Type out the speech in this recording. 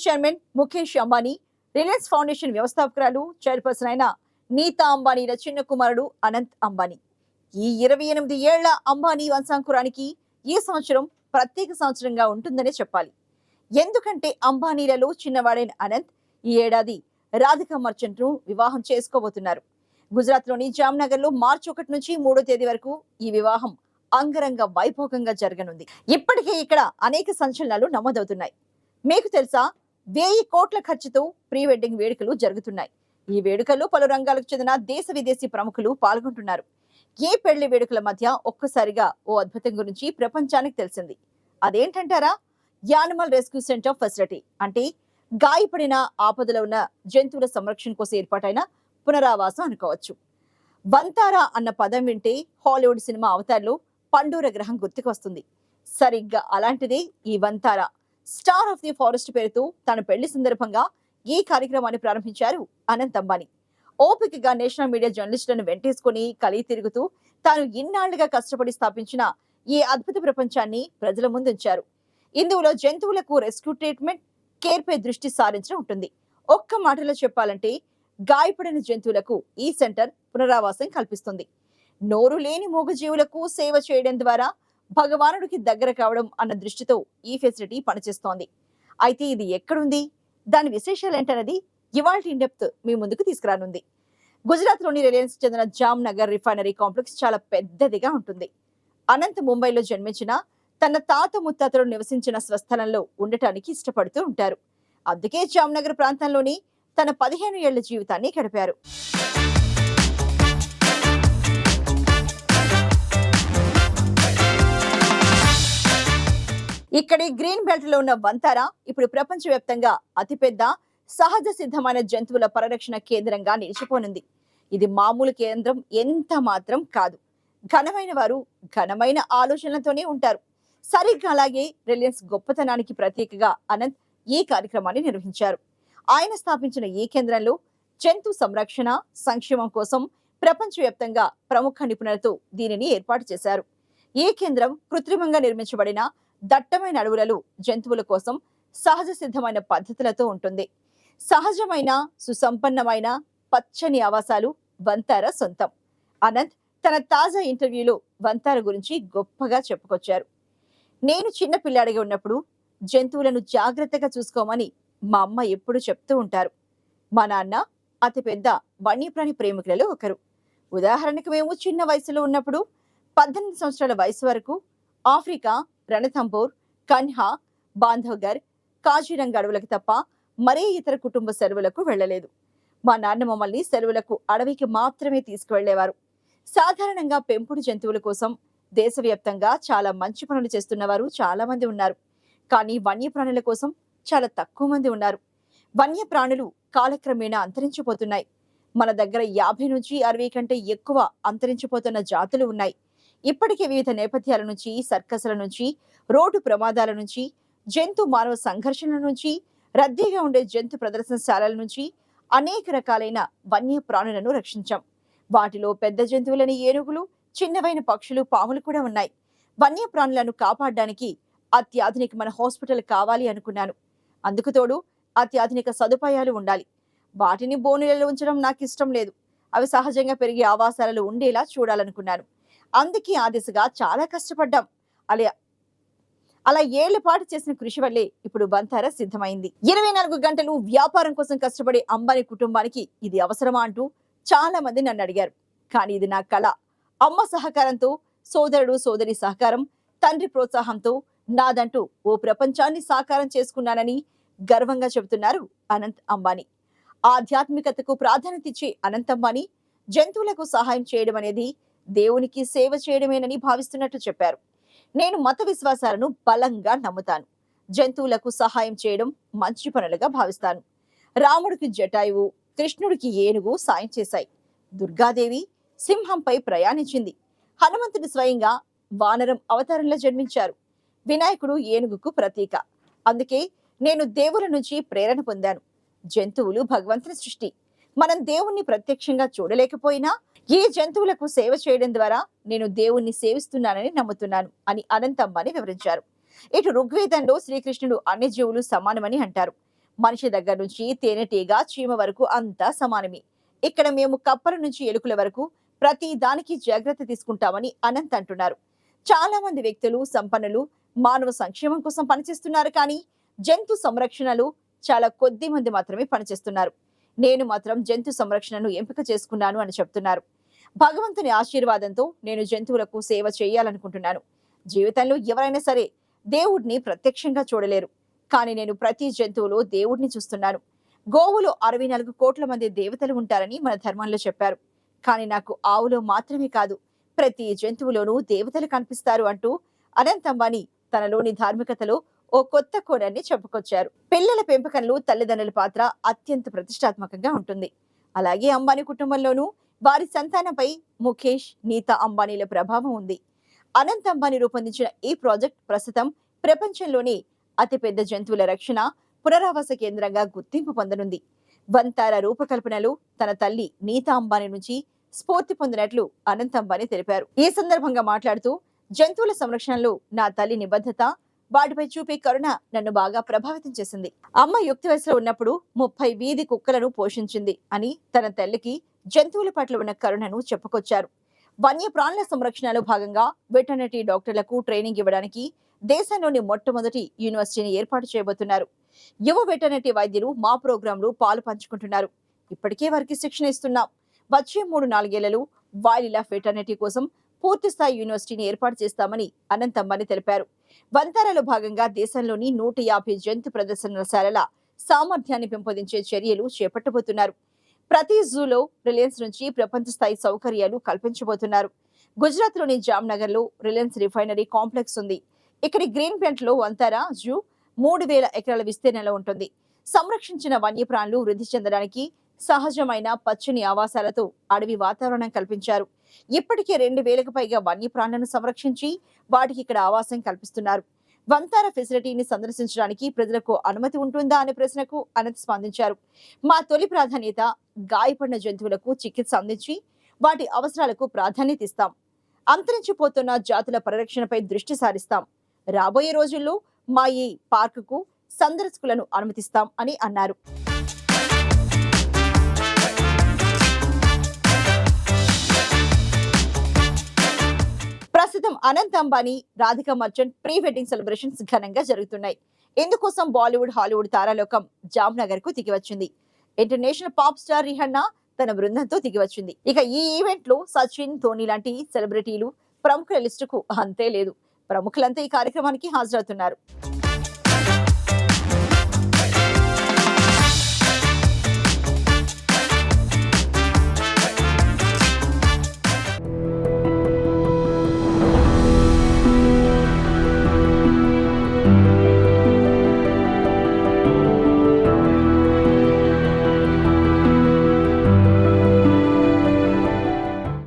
Reliance chairman Mukesh Ambani Reliance foundation వ్యవస్థాపకురాలు chairperson అయిన నీతా అంబానీల చిన్న కుమారుడు అనంత్ అంబానీ. ఈ ఇరవై ఎనిమిది ఏళ్ళ అంబానీ వంశాంకురానికి ఈ సంవత్సరం ప్రత్యేక సంవత్సరంగా ఉంటుందనే చెప్పాలి. ఎందుకంటే అంబానీలలో చిన్నవాడైన అనంత్ ఈ ఏడాది రాధిక మర్చెంట్ను వివాహం చేసుకోబోతున్నారు. గుజరాత్లోని జామ్నగర్లో మార్చి ఒకటి నుంచి మూడో తేదీ వరకు ఈ వివాహం అంగరంగ వైభోగంగా జరగనుంది. ఇప్పటికే ఇక్కడ అనేక సంచలనాలు నమోదవుతున్నాయి. మీకు తెలుసా? వెయ్యి కోట్ల ఖర్చుతో ప్రీ వెడ్డింగ్ వేడుకలు జరుగుతున్నాయి. ఈ వేడుకల్లో పలు రంగాలకు చెందిన దేశ విదేశీ ప్రముఖులు పాల్గొంటున్నారు. ఏ పెళ్ళి వేడుకల మధ్య ఒక్కసారిగా ఓ అద్భుతం గురించి ప్రపంచానికి తెలిసింది. అదేంటంటారా? యానిమల్ రెస్క్యూ సెంటర్ ఫెసిలిటీ అంటే గాయపడిన ఆపదలో ఉన్న జంతువుల సంరక్షణ కోసం ఏర్పాటైన పునరావాసం అనుకోవచ్చు. వంతారా అన్న పదం వింటే హాలీవుడ్ సినిమా అవతార్లో పండూర గ్రహం గుర్తుకొస్తుంది. సరిగ్గా అలాంటిదే ఈ Vantara. Star of the forest పేరుతో తన పెళ్ళి సందర్భంగా ఈ కార్యక్రమాన్ని ప్రారంభించారు అనంత్ అంబానీ. ఓపికగా నేషనల్ మీడియా జర్నలిస్టులను వెంటేసుకుని కలిగి తిరుగుతూ తాను ఇన్నాళ్ళుగా కష్టపడి స్థాపించిన ఈ అద్భుత ప్రపంచాన్ని ప్రజల ముందుంచారు. ఇందులో జంతువులకు రెస్క్యూ ట్రీట్మెంట్ కేర్ పై దృష్టి సారించడం ఉంటుంది. ఒక్క మాటలో చెప్పాలంటే గాయపడిన జంతువులకు ఈ సెంటర్ పునరావాసం కల్పిస్తుంది. నోరు లేని మూగజీవులకు సేవ చేయడం ద్వారా భగవానుడికి దగ్గర కావడం అన్న దృష్టితో ఈ ఫెసిలిటీ పనిచేస్తోంది. అయితే ఇది ఎక్కడుంది? దాని విశేషాలు ఏంటన్నది ఇవాళ ఇండెప్త్ మీ ముందుకు తీసుకురానుంది. గుజరాత్లోని రిలయన్స్ చెందిన జామ్ నగర్ రిఫైనరీ కాంప్లెక్స్ చాలా పెద్దదిగా ఉంటుంది. అనంత్ ముంబైలో జన్మించిన తన తాత ముత్తాతలు నివసించిన స్వస్థలంలో ఉండటానికి ఇష్టపడుతూ ఉంటారు. అందుకే జామ్నగర్ ప్రాంతంలోని తన పదిహేను ఏళ్ళ జీవితాన్ని గడిపారు. ఇక్కడి గ్రీన్ బెల్ట్లో ఉన్న వంతారా ఇప్పుడు ప్రపంచవ్యాప్తంగా అతిపెద్ద సహజ సిద్ధమైన జంతువుల పరిరక్షణ కేంద్రంగా నిలిచిపోనుంది. ఇది మామూలు కేంద్రం ఎంత మాత్రం కాదు. ఘనమైన వారు ఘనమైన ఆలోచనలతోనే ఉంటారు. సరిగ్గా అలాగే రిలయన్స్ గొప్పతనానికి ప్రతీకగా అనంత్ ఈ కార్యక్రమాన్ని నిర్వహించారు. ఆయన స్థాపించిన ఈ కేంద్రంలో జంతు సంరక్షణ సంక్షేమం కోసం ప్రపంచవ్యాప్తంగా ప్రముఖ నిపుణులతో దీనిని ఏర్పాటు చేశారు. ఈ కేంద్రం కృత్రిమంగా నిర్మించబడిన దట్టమైన అడవులలో జంతువుల కోసం సహజ సిద్ధమైన పద్ధతులతో ఉంటుంది. సహజమైన సుసంపన్నమైన పచ్చని ఆవాసాలు వంతార సొంతం. అనంత్ తన తాజా ఇంటర్వ్యూలో వంతార గురించి గొప్పగా చెప్పుకొచ్చారు. నేను చిన్న పిల్లాడిగా ఉన్నప్పుడు జంతువులను జాగ్రత్తగా చూసుకోమని మా అమ్మ ఎప్పుడూ చెప్తూ ఉంటారు. మా నాన్న అతిపెద్ద వన్యప్రాణి ప్రేమికులలో ఒకరు. ఉదాహరణకు మేము చిన్న వయసులో ఉన్నప్పుడు పద్దెనిమిది సంవత్సరాల వయసు వరకు ఆఫ్రికా రణథంబోర్ కన్హా బాంధవ్గర్ కాజీరంగ అడవులకు తప్ప మరే ఇతర కుటుంబ సెలవులకు వెళ్ళలేదు. మా నాన్న మమ్మల్ని సెలవులకు అడవికి మాత్రమే తీసుకువెళ్ళేవారు సాధారణంగా పెంపుడు జంతువుల కోసం దేశవ్యాప్తంగా చాలా మంచి పనులు చేస్తున్నవారు చాలా మంది ఉన్నారు. కానీ వన్యప్రాణుల కోసం చాలా తక్కువ మంది ఉన్నారు. వన్యప్రాణులు కాలక్రమేణా అంతరించిపోతున్నాయి. మన దగ్గర యాభై నుంచి అరవై కంటే ఎక్కువ అంతరించిపోతున్న జాతులు ఉన్నాయి. ఇప్పటికే వివిధ నేపథ్యాల నుంచి సర్కస్ల నుంచి రోడ్డు ప్రమాదాల నుంచి జంతు మానవ సంఘర్షణల నుంచి రద్దీగా ఉండే జంతు ప్రదర్శనశాలల నుంచి అనేక రకాలైన వన్య ప్రాణులను రక్షించాం. వాటిలో పెద్ద జంతువులని ఏనుగులు చిన్నవైన పక్షులు పాములు కూడా ఉన్నాయి. వన్య ప్రాణులను కాపాడడానికి అత్యాధునికమైన హాస్పిటల్ కావాలి అనుకున్నాను. అందుకు తోడు అత్యాధునిక సదుపాయాలు ఉండాలి. వాటిని బోనులలో ఉంచడం నాకు ఇష్టం లేదు. అవి సహజంగా పెరిగే ఆవాసాలలో ఉండేలా చూడాలనుకున్నాను. అందుకే ఆ దిశగా చాలా కష్టపడ్డాం. అలా అలా ఏళ్ళ పాటు చేసిన కృషి వల్లే ఇప్పుడు బంతార సిద్ధమైంది. ఇరవై నాలుగు గంటలు వ్యాపారం కోసం కష్టపడే అంబానీ కుటుంబానికి ఇది అవసరమా అంటూ చాలా మంది నన్ను అడిగారు. కానీ ఇది నా కళ. అమ్మ సహకారంతో సోదరుడు సోదరి సహకారం తండ్రి ప్రోత్సాహంతో నాదంటూ ఓ ప్రపంచాన్ని సాకారం చేసుకున్నానని గర్వంగా చెబుతున్నారు అనంత్ అంబానీ. ఆధ్యాత్మికతకు ప్రాధాన్యత ఇచ్చే అనంత్ అంబానీ జంతువులకు సహాయం చేయడం అనేది దేవునికి సేవ చేయడమేనని భావిస్తున్నట్లు చెప్పారు. నేను మత విశ్వాసాలను బలంగా నమ్ముతాను. జంతువులకు సహాయం చేయడం మంచి పనులుగా భావిస్తాను. రాముడికి జటాయువు కృష్ణుడికి ఏనుగు సాయం చేశాయి. దుర్గాదేవి సింహంపై ప్రయాణించింది. హనుమంతుడు స్వయంగా వానరం అవతారంలో జన్మించారు. వినాయకుడు ఏనుగుకు ప్రతీక. అందుకే నేను దేవుల నుంచి ప్రేరణ పొందాను. జంతువులు భగవంతుని సృష్టి. మనం దేవుణ్ణి ప్రత్యక్షంగా చూడలేకపోయినా ఈ జంతువులకు సేవ చేయడం ద్వారా నేను దేవుణ్ణి సేవిస్తున్నానని నమ్ముతున్నాను అని అనంత్ వివరించారు. ఇటు ఋగ్వేదంలో శ్రీకృష్ణుడు అన్ని జీవులు సమానమని అంటారు. మనిషి దగ్గర నుంచి తేనెటీగ చీమ వరకు అంతా సమానమే. ఇక్కడ మేము కప్పల నుంచి ఎలుకల వరకు ప్రతి దానికి జాగ్రత్త తీసుకుంటామని అనంత్ అంటున్నారు. చాలా మంది వ్యక్తులు సంపన్నులు మానవ సంక్షేమం కోసం పనిచేస్తున్నారు కానీ జంతు సంరక్షణలు చాలా కొద్ది మంది మాత్రమే పనిచేస్తున్నారు. నేను మాత్రం జంతు సంరక్షణను ఎంపిక చేసుకున్నాను అని చెప్తున్నారు. భగవంతుని ఆశీర్వాదంతో నేను జంతువులకు సేవ చేయాలనుకుంటున్నాను. జీవితంలో ఎవరైనా సరే దేవుడిని ప్రత్యక్షంగా చూడలేరు. కానీ నేను ప్రతి జంతువులో దేవుడిని చూస్తున్నాను. గోవులో అరవై నాలుగు కోట్ల మంది దేవతలు ఉంటారని మన ధర్మంలో చెప్పారు. కానీ నాకు ఆవులో మాత్రమే కాదు ప్రతి జంతువులోనూ దేవతలు కనిపిస్తారు అంటూ అనంత్ అంబానీ తనలోని ధార్మికతలో ఓ కొత్త కోణాన్ని చెప్పుకొచ్చారు. పిల్లల పెంపకంలో తల్లిదండ్రుల పాత్ర అత్యంత ప్రతిష్టాత్మకంగా ఉంటుంది. అలాగే అంబానీ కుటుంబంలోనూ వారి సంతానంపై ముఖేష్ నీతా అంబానీల ప్రభావం ఉంది. అనంత్ అంబానీ రూపొందించిన ఈ ప్రాజెక్ట్ ప్రస్తుతం ప్రపంచంలోనే అతిపెద్ద జంతువుల రక్షణ పునరావాస కేంద్రంగా గుర్తింపు పొందనుంది. వంతార రూపకల్పనలు తన తల్లి నీతా అంబానీ నుంచి స్ఫూర్తి పొందినట్లు అనంత్ అంబానీ తెలిపారు. ఈ సందర్భంగా మాట్లాడుతూ జంతువుల సంరక్షణలో నా తల్లి నిబద్ధత వాటిపై చూపే కరుణ నన్ను బాగా ప్రభావితం చేసింది. అమ్మ యుక్తి వయసులో ఉన్నప్పుడు ముప్పై వీధి కుక్కలను పోషించింది అని తన తల్లికి జంతువుల పట్ల ఉన్న కరుణను చెప్పుకొచ్చారు. వన్యప్రాణుల సంరక్షణలో భాగంగా వెటర్నరీ డాక్టర్లకు ట్రైనింగ్ ఇవ్వడానికి దేశంలోని మొట్టమొదటి యూనివర్సిటీని ఏర్పాటు చేయబోతున్నారు. యువ వెటర్నరీ వైద్యులు మా ప్రోగ్రాంలో పాలు పంచుకుంటున్నారు. ఇప్పటికే వారికి శిక్షణ ఇస్తున్నాం. వచ్చే మూడు నాలుగేళ్ళలో వైల్డ్ లైఫ్ వెటర్నరీ కోసం పూర్తి స్థాయి యూనివర్సిటీని ఏర్పాటు చేస్తామని అనంతమ్మని తెలిపారు. వంతరలో భాగంగా దేశంలోని నూట యాభై జంతు ప్రదర్శనశాలల సామర్థ్యాన్ని పెంపొందించే చర్యలు చేపట్టబోతున్నారు. ప్రతి జూలో రిలయన్స్ నుంచి ప్రపంచ స్థాయి సౌకర్యాలు కల్పించబోతున్నారు. గుజరాత్లోని జామ్నగర్లో రిలయన్స్ రిఫైనరీ కాంప్లెక్స్ ఉంది. ఇక్కడి గ్రీన్ బెల్ట్లో వంతర జూ మూడు వేల ఎకరాల విస్తీర్ణంలో ఉంటుంది. సంరక్షించిన వన్యప్రాణులు వృద్ధి చెందడానికి సహజమైన పచ్చని ఆవాసాలతో అడవి వాతావరణం కల్పించారు. ఇప్పటికే రెండు వేలకు పైగా వన్యప్రాణులను సంరక్షించి వాటికి ఇక్కడ ఆవాసం కల్పిస్తున్నారు. వంతార ఫెసిలిటీని సందర్శించడానికి ప్రజలకు అనుమతి ఉంటుందా అనే ప్రశ్నకు అనంత్ స్పందించారు. మా తొలి ప్రాధాన్యత గాయపడిన జంతువులకు చికిత్స అందించి వాటి అవసరాలకు ప్రాధాన్యత ఇస్తాం. అంతరించిపోతున్న జాతుల పరిరక్షణపై దృష్టి సారిస్తాం. రాబోయే రోజుల్లో మా ఈ పార్కుకు సందర్శకులను అనుమతిస్తాం అని అన్నారు. Anant Ambani Radhika Merchant pre wedding celebrations ఘనంగా జరుగుతున్నాయి. ఇందుకోసం బాలీవుడ్ హాలీవుడ్ తారాలోకం జామ్నగర్కు దిగివచ్చింది. ఇంటర్నేషనల్ పాప్ స్టార్ రిహన్నా తన బృందంతో దిగివచ్చింది. ఇక ఈ ఈవెంట్లో సచిన్ ధోని లాంటి సెలబ్రిటీలు ప్రముఖుల లిస్టుకు అంతే లేదు. ప్రముఖులంతా ఈ కార్యక్రమానికి హాజరవుతున్నారు.